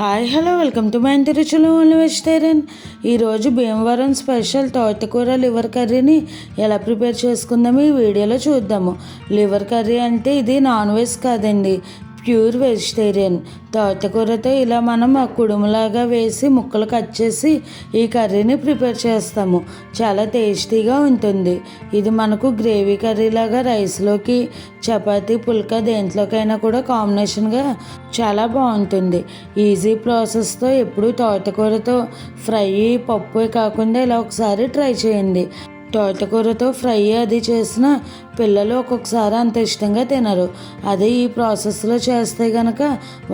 Hi hello welcome to my ఇంటి రుచులు only vegetarian. ఈరోజు భీమవరం స్పెషల్ తోటకూర లివర్ కర్రీని ఎలా ప్రిపేర్ చేసుకుందామో ఈ వీడియోలో చూద్దాము. లివర్ కర్రీ అంటే ఇది నాన్ వెజ్ కాదండి ప్యూర్ వెజిటేరియన్. తోటకూరతో ఇలా మనం ఆ కుడుములాగా వేసి ముక్కలు కట్ చేసి ఈ కర్రీని ప్రిపేర్ చేస్తాము. చాలా టేస్టీగా ఉంటుంది. ఇది మనకు గ్రేవీ కర్రీలాగా రైస్లోకి చపాతీ పుల్కా దేంట్లోకైనా కూడా కాంబినేషన్గా చాలా బాగుంటుంది. ఈజీ ప్రాసెస్తో ఎప్పుడు తోటకూరతో ఫ్రై పప్పు కాకుండా ఇలా ఒకసారి ట్రై చేయండి. తోటకూరతో ఫ్రై అది చేసిన పిల్లలు ఒక్కొక్కసారి అంత ఇష్టంగా తినరు. అదే ఈ ప్రాసెస్లో చేస్తే కనుక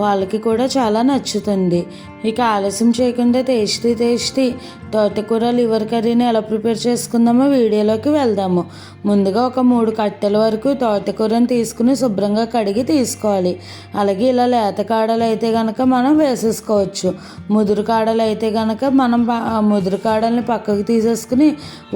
వాళ్ళకి కూడా చాలా నచ్చుతుంది. ఇక ఆలస్యం చేయకుండా టేస్టీ టేస్టీ తోటకూర లివర్ కర్రీని ఎలా ప్రిపేర్ చేసుకుందామో వీడియోలోకి వెళ్దాము. ముందుగా ఒక మూడు కట్టెల వరకు తోటకూరని తీసుకుని శుభ్రంగా కడిగి తీసుకోవాలి. అలాగే ఇలా లేత కాడలు అయితే కనుక మనం వేసేసుకోవచ్చు. ముదురు కాడలు అయితే కనుక మనం ముదురు కాడల్ని పక్కకు తీసేసుకుని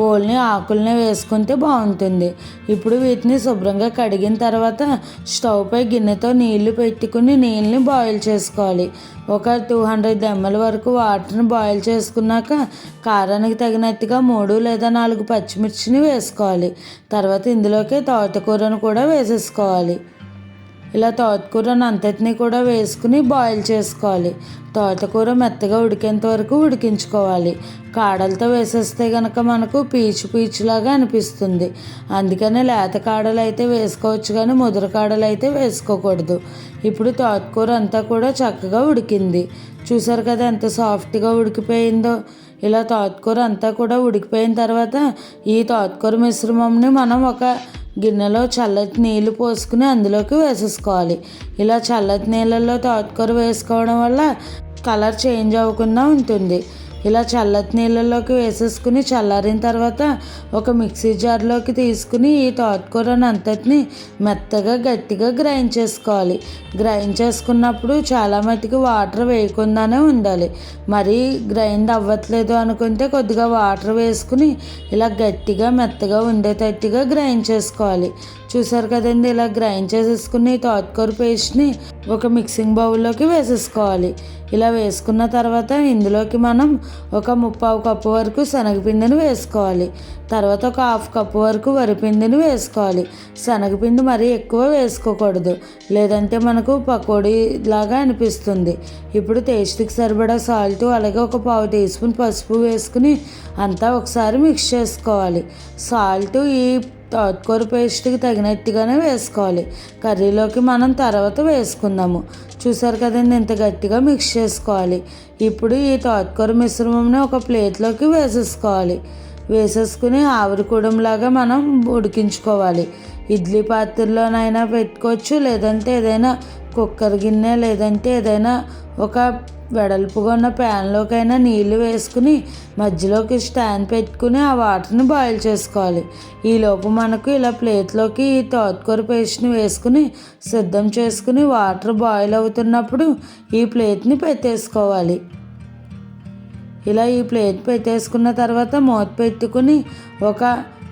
ఓల్ని ఆకుల్ని వేసుకుంటే బాగుంటుంది. ఇప్పుడు వీటిని శుభ్రంగా కడిగిన తర్వాత స్టవ్ పై గిన్నెతో నీళ్ళు పెట్టుకుని నీళ్ళని బాయిల్ చేసుకోవాలి. ఒక టూ హండ్రెడ్ ఎంఎల్ వరకు వాటర్ని బాయిల్ చేసుకున్నాక కారానికి తగినట్టుగా మూడు లేదా నాలుగు పచ్చిమిర్చిని వేసుకోవాలి. తర్వాత ఇందులోకి తోటకూరను కూడా వేసేసుకోవాలి. ఇలా తోటకూరను అంతటిని కూడా వేసుకుని బాయిల్ చేసుకోవాలి. తోటకూర మెత్తగా ఉడికేంత వరకు ఉడికించుకోవాలి. కాడలతో వేసేస్తే కనుక మనకు పీచు పీచులాగా అనిపిస్తుంది. అందుకని లేత కాడలు అయితే వేసుకోవచ్చు కానీ ముదురు కాడలు అయితే వేసుకోకూడదు. ఇప్పుడు తోటకూర అంతా కూడా చక్కగా ఉడికింది. చూసారు కదా ఎంత సాఫ్ట్గా ఉడికిపోయిందో. ఇలా తోటకూర అంతా కూడా ఉడికిపోయిన తర్వాత ఈ తోటకూర మిశ్రమంని మనం ఒక గిన్నెలో చల్లటి నీళ్ళు పోసుకుని అందులోకి వేసేసుకోవాలి. ఇలా చల్లటి నీళ్ళల్లో తోటకూర వేసుకోవడం వల్ల కలర్ చేంజ్ అవ్వకుండా ఉంటుంది. ఇలా చల్లటి నీళ్ళలోకి వేసేసుకుని చల్లారిన తర్వాత ఒక మిక్సీ జార్లోకి తీసుకుని ఈ తోటకూరను అంతటిని మెత్తగా గట్టిగా గ్రైండ్ చేసుకోవాలి. గ్రైండ్ చేసుకున్నప్పుడు చాలా మట్టుకు వాటర్ వేయకుండానే ఉండాలి. మరీ గ్రైండ్ అవ్వట్లేదు అనుకుంటే కొద్దిగా వాటర్ వేసుకుని ఇలా గట్టిగా మెత్తగా ఉండేటట్టుగా గ్రైండ్ చేసుకోవాలి. చూసారు కదండి ఇలా గ్రైండ్ చేసేసుకుని తోటకూర పేస్ట్ని ఒక మిక్సింగ్ బౌల్లోకి వేసేసుకోవాలి. ఇలా వేసుకున్న తర్వాత ఇందులోకి మనం ఒక ముప్పావు కప్పు వరకు శనగపిండిని వేసుకోవాలి. తర్వాత ఒక హాఫ్ కప్పు వరకు వరిపిండిని వేసుకోవాలి. శనగపిండి మరీ ఎక్కువ వేసుకోకూడదు లేదంటే మనకు పకోడీ లాగా అనిపిస్తుంది. ఇప్పుడు టేస్ట్కి సరిపడా సాల్ట్ అలాగే ఒక పావు టీ స్పూన్ పసుపు వేసుకుని అంతా ఒకసారి మిక్స్ చేసుకోవాలి. సాల్ట్ ఈ తోటకూర పేస్ట్కి తగినట్టుగానే వేసుకోవాలి. కర్రీలోకి మనం తర్వాత వేసుకుందాము. చూసారు కదండి ఇంత గట్టిగా మిక్స్ చేసుకోవాలి. ఇప్పుడు ఈ తోటకూర మిశ్రమంని ఒక ప్లేట్లోకి వేసేసుకోవాలి. వేసేసుకుని ఆవిరికూడంలాగా మనం ఉడికించుకోవాలి. ఇడ్లీ పాత్రలోనైనా పెట్టుకోవచ్చు లేదంటే ఏదైనా కుక్కర్ గిన్నె లేదంటే ఏదైనా ఒక వెడల్పుగా ఉన్న ప్యాన్లోకైనా నీళ్ళు వేసుకుని మధ్యలోకి స్టాండ్ పెట్టుకుని ఆ వాటర్ని బాయిల్ చేసుకోవాలి. ఈలోపు మనకు ఇలా ప్లేట్లోకి ఈ తోటకూర పేస్ట్ని వేసుకుని సిద్ధం చేసుకుని వాటర్ బాయిల్ అవుతున్నప్పుడు ఈ ప్లేట్ని పెట్టేసుకోవాలి. ఇలా ఈ ప్లేట్ పెట్టేసుకున్న తర్వాత మూత పెట్టుకుని ఒక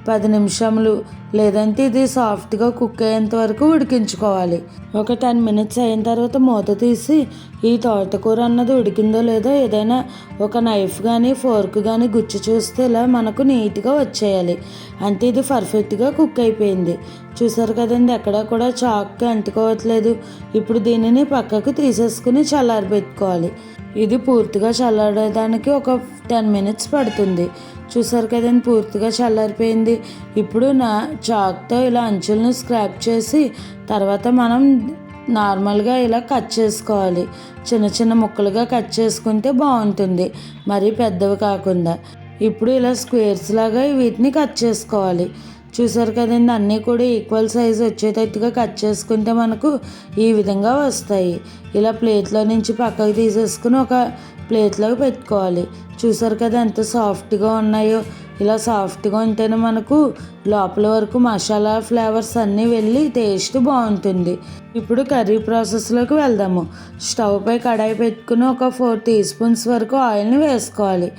పది నిమిషములు లేదంటే ఇది సాఫ్ట్గా కుక్ అయ్యేంత వరకు ఉడికించుకోవాలి. ఒక టెన్ మినిట్స్ అయిన తర్వాత మూత తీసి ఈ తోటకూర అన్నది ఉడికిందో లేదో ఏదైనా ఒక నైఫ్ కానీ ఫోర్క్ కానీ గుచ్చి చూస్తే ఇలా మనకు నీట్గా వచ్చేయాలి. అంటే ఇది పర్ఫెక్ట్గా కుక్ అయిపోయింది. చూసారు కదండి ఎక్కడా కూడా చాక్కి అంటుకోవట్లేదు. ఇప్పుడు దీనిని పక్కకు తీసేసుకుని చల్లారబెట్టుకోవాలి. ఇది పూర్తిగా చల్లారడానికి ఒక టెన్ మినిట్స్ పడుతుంది. చూసారు కదండి పూర్తిగా చల్లారిపోయింది. ఇప్పుడు నా చాక్తో ఇలా అంచులను స్క్రాప్ చేసి తర్వాత మనం నార్మల్గా ఇలా కట్ చేసుకోవాలి. చిన్న చిన్న ముక్కలుగా కట్ చేసుకుంటే బాగుంటుంది. మరీ పెద్దవి కాకుండా. ఇప్పుడు ఇలా స్క్వేర్స్ లాగా వీటిని కట్ చేసుకోవాలి. చూసారు కదండి అన్నీ కూడా ఈక్వల్ సైజ్ వచ్చేటట్టుగా కట్ చేసుకుంటే మనకు ఈ విధంగా వస్తాయి. ఇలా ప్లేట్లో నుంచి పక్కకు తీసేసుకుని ఒక ప్లేట్లోకి పెట్టుకోవాలి. చూసారు కదా ఎంత సాఫ్ట్గా ఉన్నాయో. ఇలా సాఫ్ట్గా ఉంటేనే మనకు లోపల వరకు మసాలా ఫ్లేవర్స్ అన్నీ వెళ్ళి టేస్ట్ బాగుంటుంది. ఇప్పుడు కర్రీ ప్రాసెస్లోకి వెళ్దాము. స్టవ్ పై కడాయి పెట్టుకుని ఒక ఫోర్ టీ స్పూన్స్ వరకు ఆయిల్ని వేసుకోవాలి.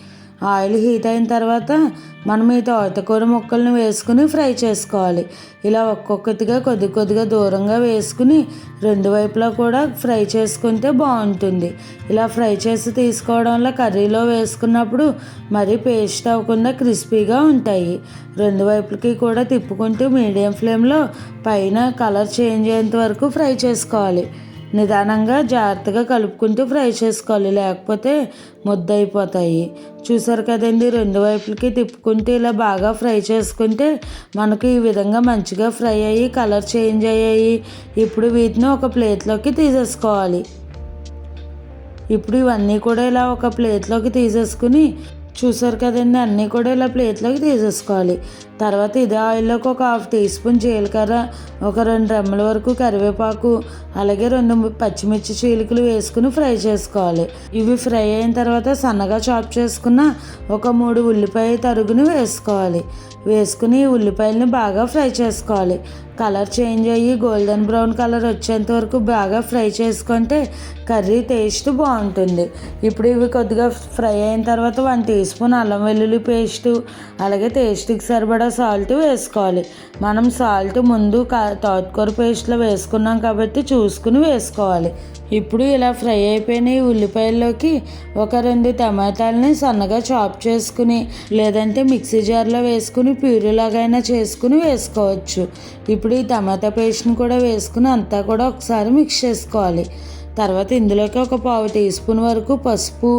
ఆయిల్ హీట్ అయిన తర్వాత మనం ఈ తోటకూర ముక్కల్ని వేసుకుని ఫ్రై చేసుకోవాలి. ఇలా ఒక్కొక్కటిగా కొద్ది కొద్దిగా దూరంగా వేసుకుని రెండు వైపులా కూడా ఫ్రై చేసుకుంటే బాగుంటుంది. ఇలా ఫ్రై చేసి తీసుకోవడం వల్ల కర్రీలో వేసుకున్నప్పుడు మరీ పేస్ట్ అవ్వకుండా క్రిస్పీగా ఉంటాయి. రెండు వైపులకి కూడా తిప్పుకుంటూ మీడియం ఫ్లేమ్లో పైన కలర్ చేంజ్ అయ్యేంత వరకు ఫ్రై చేసుకోవాలి. నిదానంగా జాగ్రత్తగా కలుపుకుంటూ ఫ్రై చేసుకోవాలి. లేకపోతే ముద్ద అయిపోతాయి చూసారు కదండి రెండు వైపులకి తిప్పుకుంటూ ఇలా బాగా ఫ్రై చేసుకుంటే మనకు ఈ విధంగా మంచిగా ఫ్రై అయ్యి కలర్ చేంజ్ అయ్యాయి. ఇప్పుడు వీటిని ఒక ప్లేట్లోకి తీసేసుకోవాలి. ఇప్పుడు ఇవన్నీ కూడా ఇలా ఒక ప్లేట్లోకి తీసేసుకుని చూసారు కదండి అన్నీ కూడా ఇలా ప్లేట్లోకి తీసేసుకోవాలి. తర్వాత ఇదే ఆయిల్లోకి ఒక హాఫ్ టీ స్పూన్ జీలకర్ర ఒక రెండు రెమ్మల వరకు కరివేపాకు అలాగే రెండు పచ్చిమిర్చి చీలికలు వేసుకుని ఫ్రై చేసుకోవాలి. ఇవి ఫ్రై అయిన తర్వాత సన్నగా చాప్ చేసుకున్న ఒక మూడు ఉల్లిపాయ తరుగుని వేసుకోవాలి. వేసుకుని ఉల్లిపాయలని బాగా ఫ్రై చేసుకోవాలి. కలర్ చేంజ్ అయ్యి గోల్డెన్ బ్రౌన్ కలర్ వచ్చేంత వరకు బాగా ఫ్రై చేసుకుంటే కర్రీ టేస్ట్ బాగుంటుంది. ఇప్పుడు ఇవి కొద్దిగా ఫ్రై అయిన తర్వాత వన్ టీ స్పూన్ అల్లం వెల్లుల్లి పేస్టు అలాగే టేస్ట్కి సరిపడా సాల్ట్ వేసుకోవాలి. మనం సాల్ట్ ముందు కా తోటకూర పేస్ట్లో వేసుకున్నాం కాబట్టి చూసుకుని వేసుకోవాలి. ఇప్పుడు ఇలా ఫ్రై అయిపోయిన ఈ ఉల్లిపాయల్లోకి ఒక రెండు టమాటాలని సన్నగా చాప్ చేసుకుని లేదంటే మిక్సీ జార్లో వేసుకుని ప్యూరీలాగైనా చేసుకుని వేసుకోవచ్చు. ఇప్పుడు ఈ టమాటా పేస్ట్ని కూడా వేసుకుని అంతా కూడా ఒకసారి మిక్స్ చేసుకోవాలి. తర్వాత ఇందులోకి ఒక పావు టీ స్పూన్ వరకు పసుపు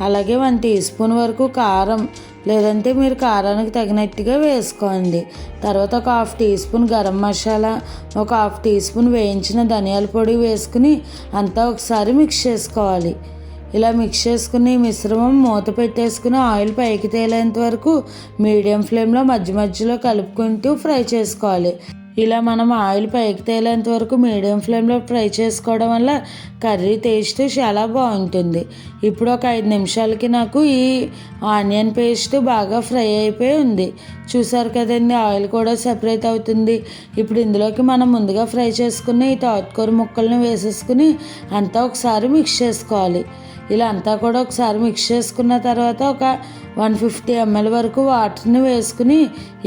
అలాగే వన్ టీ స్పూన్ వరకు కారం లేదంటే మీరు కారానికి తగినట్టుగా వేసుకోండి. తర్వాత ఒక half teaspoon garam masala ఒక హాఫ్ టీ స్పూన్ వేయించిన ధనియాల పొడి వేసుకుని అంతా ఒకసారి మిక్స్ చేసుకోవాలి. ఇలా మిక్స్ చేసుకుని మిశ్రమం మూత పెట్టేసుకుని ఆయిల్ పైకి తేలేంత వరకు మీడియం ఫ్లేమ్లో మధ్య మధ్యలో కలుపుకుంటూ ఫ్రై చేసుకోవాలి. ఇలా మనం ఆయిల్ పైకి తేలేంత వరకు మీడియం ఫ్లేమ్లో ఫ్రై చేసుకోవడం వల్ల కర్రీ టేస్ట్ చాలా బాగుంటుంది. ఇప్పుడు ఒక ఐదు నిమిషాలకి నాకు ఈ ఆనియన్ పేస్ట్ బాగా ఫ్రై అయిపోయి ఉంది. చూసారు కదండి ఆయిల్ కూడా సెపరేట్ అవుతుంది. ఇప్పుడు ఇందులోకి మనం ముందుగా ఫ్రై చేసుకుని ఈ తోటకూర ముక్కల్ని వేసేసుకుని అంతా ఒకసారి మిక్స్ చేసుకోవాలి. ఇలా అంతా కూడా ఒకసారి మిక్స్ చేసుకున్న తర్వాత ఒక వన్ ఫిఫ్టీ ఎంఎల్ వరకు వాటర్ని వేసుకుని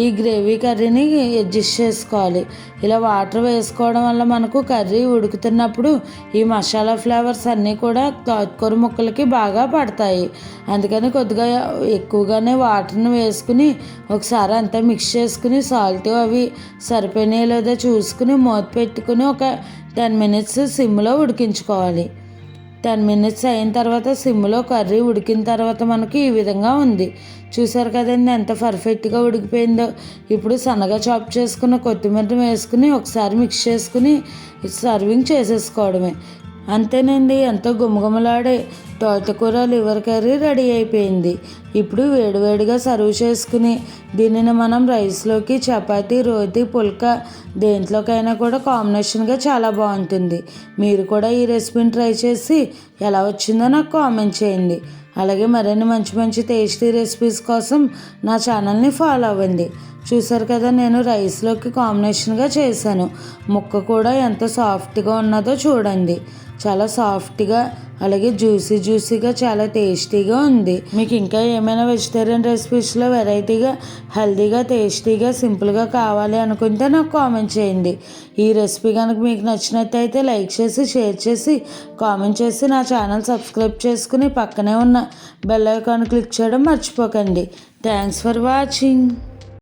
ఈ గ్రేవీ కర్రీని అడ్జస్ట్ చేసుకోవాలి. ఇలా వాటర్ వేసుకోవడం వల్ల మనకు కర్రీ ఉడుకుతున్నప్పుడు ఈ మసాలా ఫ్లేవర్స్ అన్నీ కూడా తోటకూర ముక్కలకి బాగా పడతాయి. అందుకని కొద్దిగా ఎక్కువగానే వాటర్ని వేసుకుని ఒకసారి అంతా మిక్స్ చేసుకుని సాల్ట్ అవి సరిపోయినాయి లేదో చూసుకుని మూత పెట్టుకుని ఒక టెన్ మినిట్స్ సిమ్లో ఉడికించుకోవాలి. టెన్ మినిట్స్ అయిన తర్వాత సిమ్లో కర్రీ ఉడికిన తర్వాత మనకి ఈ విధంగా ఉంది. చూసారు కదండి ఎంత పర్ఫెక్ట్గా ఉడికిపోయిందో. ఇప్పుడు సన్నగా చాప్ చేసుకున్న కొత్తిమీర వేసుకుని ఒకసారి మిక్స్ చేసుకుని సర్వింగ్ చేసేసుకోవడమే. అంతేనండి ఎంతో గుమగుమలాడే తోటకూర లివర్ కర్రీ రెడీ అయిపోయింది. ఇప్పుడు వేడివేడిగా సర్వ్ చేసుకుని దీనిని మనం రైస్లోకి చపాతీ రోతి పుల్కా దేంట్లోకైనా కూడా కాంబినేషన్గా చాలా బాగుంటుంది. మీరు కూడా ఈ రెసిపీని ట్రై చేసి ఎలా వచ్చిందో నాకు కామెంట్ చేయండి. అలాగే మరిన్ని మంచి మంచి టేస్టీ రెసిపీస్ కోసం నా ఛానల్ని ఫాలో అవ్వండి. చూసారు కదా నేను రైస్లోకి కాంబినేషన్గా చేశాను. ముక్క కూడా ఎంత సాఫ్ట్గా ఉన్నదో చూడండి. చాలా సాఫ్ట్గా అలాగే జ్యూసీ జ్యూసీగా చాలా టేస్టీగా ఉంది. మీకు ఇంకా ఏమైనా వెజిటేరియన్ రెసిపీస్లో వెరైటీగా హెల్తీగా టేస్టీగా సింపుల్గా కావాలి అనుకుంటే నాకు కామెంట్ చేయండి. ఈ రెసిపీ కనుక మీకు నచ్చినట్టయితే లైక్ చేసి షేర్ చేసి కామెంట్ చేసి నా ఛానల్ సబ్స్క్రైబ్ చేసుకుని పక్కనే ఉన్న బెల్ ఐకాన్ క్లిక్ చేయడం మర్చిపోకండి. Thanks for watching.